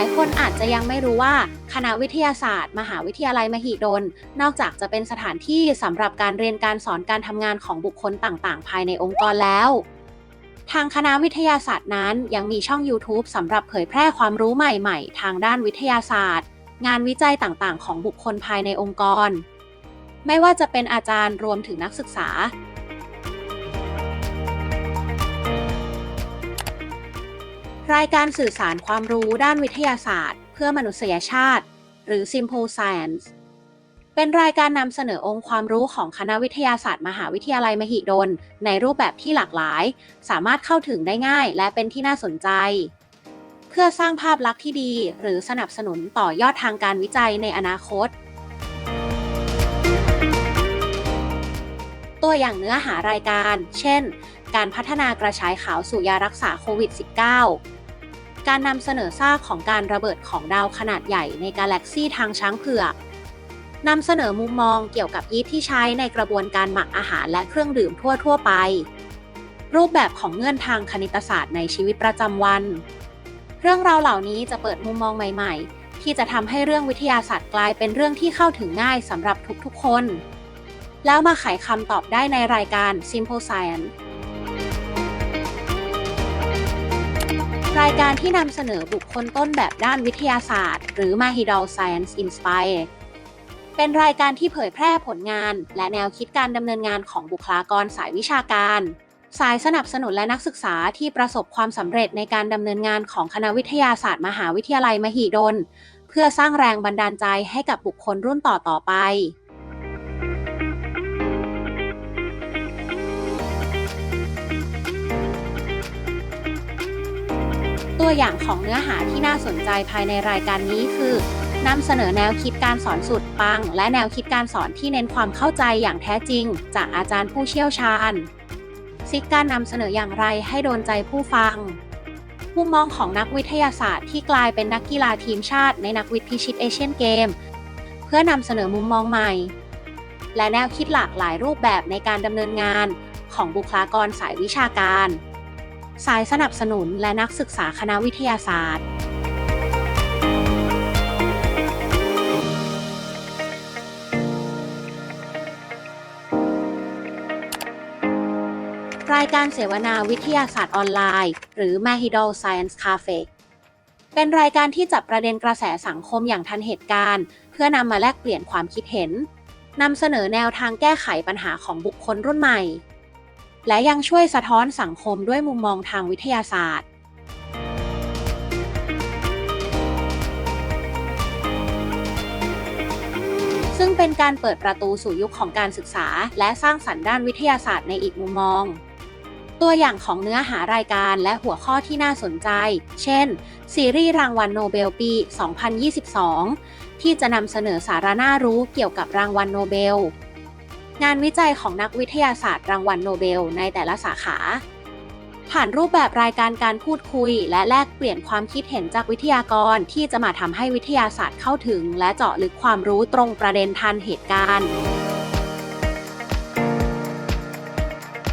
หลายคนอาจจะยังไม่รู้ว่าคณะวิทยาศาสตร์ มหาวิทยาลัยมหิดล นอกจากจะเป็นสถานที่สำหรับการเรียนการสอนการทำงานของบุคคลต่างๆ ภายในองค์กรแล้ว ทางคณะวิทยาศาสตร์นั้นยังมีช่อง YouTube สำหรับเผยแพร่ความรู้ใหม่ๆ ทางด้านวิทยาศาสตร์ งานวิจัยต่างๆ ของบุคคลภายในองค์กร ไม่ว่าจะเป็นอาจารย์รวมถึงนักศึกษา รายการสื่อสารความรู้ด้านวิทยาศาสตร์ เพื่อมนุษยชาติ หรือ Simple Science เป็นรายการนำเสนอองค์ความรู้ของคณะวิทยาศาสตร์ มหาวิทยาลัยมหิดล ในรูปแบบที่หลากหลาย สามารถเข้าถึงได้ง่ายและเป็นที่น่าสนใจ เพื่อสร้างภาพลักษณ์ที่ดี หรือสนับสนุนต่อยอดทางการวิจัยในอนาคต ตัวอย่างเนื้อหารายการ เช่น การพัฒนากระชายขาวสู่ยารักษาโควิด -19 การนำเสนอซากของการระเบิดของดาวขนาดใหญ่ในกาแล็กซีทางช้างเผือกนำเสนอมุมมองเกี่ยวกับยีสต์ที่ใช้ในกระบวนการหมักอาหารและเครื่องดื่มทั่ว ๆ ไป รูปแบบของเงื่อนทางคณิตศาสตร์ในชีวิตประจำวัน เรื่องราวเหล่านี้จะเปิดมุมมองใหม่ๆ ที่จะทำให้เรื่องวิทยาศาสตร์กลายเป็นเรื่องที่เข้าถึงง่ายสำหรับทุกๆคน แล้วมาไขคำตอบได้ในรายการ Simple Science รายการที่นำเสนอบุคคลต้นแบบด้านวิทยาศาสตร์ หรือ Mahidol Science Inspire เป็นรายการที่เผยแพร่ผลงาน และแนวคิดการดำเนินงานของบุคลากรสายวิชาการ สายสนับสนุนและนักศึกษาที่ประสบความสำเร็จในการดำเนินงานของคณะวิทยาศาสตร์ มหาวิทยาลัยมหิดล เพื่อสร้างแรงบันดาลใจให้กับบุคคลรุ่นต่อๆไป ตัวอย่างของเนื้อหาที่น่าสนใจภายในรายการนี้คือนำเสนอแนวคิดการสอนสุดปัง และแนวคิดการสอนที่เน้นความเข้าใจอย่างแท้จริง จากอาจารย์ผู้เชี่ยวชาญ ซิกการนำเสนออย่างไรให้โดนใจผู้ฟังมุมมองของนักวิทยาศาสตร์ที่กลายเป็นนักกีฬาทีมชาติในนักวิทย์พิชิตเอเชียนเกม เพื่อนำเสนอมุมมองใหม่ และแนวคิดหลากหลายรูปแบบในการดำเนินงานของบุคลากรสายวิชาการ สายสนับสนุนและนักศึกษาคณะวิทยาศาสตร์ รายการเสวนาวิทยาศาสตร์ออนไลน์ หรือ Mahidol Science Cafe เป็นรายการที่จับประเด็นกระแสสังคมอย่างทันเหตุการณ์ เพื่อนำมาแลกเปลี่ยนความคิดเห็นนำเสนอแนวทางแก้ไขปัญหาของบุคคลรุ่นใหม่ และยังช่วยสะท้อนสังคมด้วยมุมมองทางวิทยาศาสตร์ ซึ่งเป็นการเปิดประตูสู่ยุคของการศึกษา และสร้างสรรค์ด้านวิทยาศาสตร์ในอีกมุมมองตัวอย่างของเนื้อหารายการและหัวข้อที่น่าสนใจ เช่น ซีรีส์รางวัลโนเบลปี 2022 ที่จะนำเสนอสาระน่ารู้เกี่ยวกับรางวัลโนเบล งานวิจัยของนักวิทยาศาสตร์รางวัลโนเบล ในแต่ละสาขา ผ่านรูปแบบรายการการพูดคุย และแลกเปลี่ยนความคิดเห็นจากวิทยากรที่จะมาทำให้วิทยาศาสตร์เข้าถึง และเจาะลึกความรู้ตรงประเด็นทันเหตุการณ์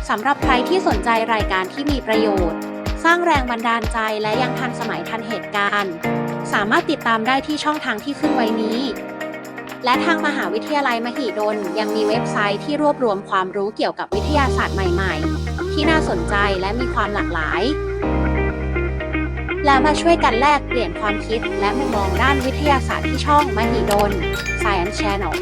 สำหรับใครที่สนใจรายการที่มีประโยชน์ สร้างแรงบันดาลใจและยังทันสมัยทันเหตุการณ์ สามารถติดตามได้ที่ช่องทางที่ขึ้นไว้นี้ และทางมหาวิทยาลัยมหิดล ยังมีเว็บไซต์ที่รวบรวมความรู้เกี่ยวกับวิทยาศาสตร์ใหม่ๆ ที่น่าสนใจและมีความหลากหลาย และมาช่วยกันแลกเปลี่ยนความคิดและมุมมองด้านวิทยาศาสตร์ที่ช่องมหิดล Science Channel